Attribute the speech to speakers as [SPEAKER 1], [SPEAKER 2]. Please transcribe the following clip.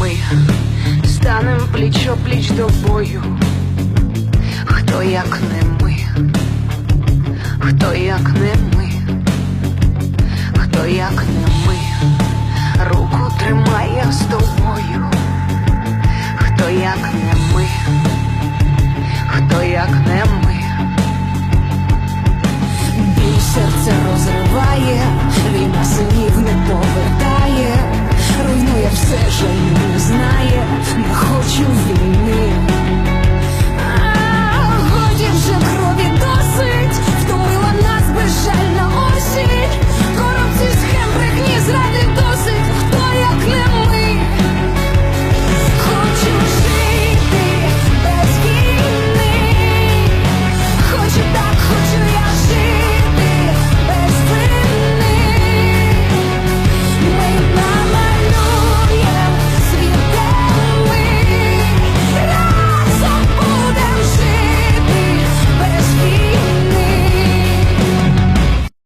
[SPEAKER 1] ми,
[SPEAKER 2] станем пліч пліч до бою. Хто як не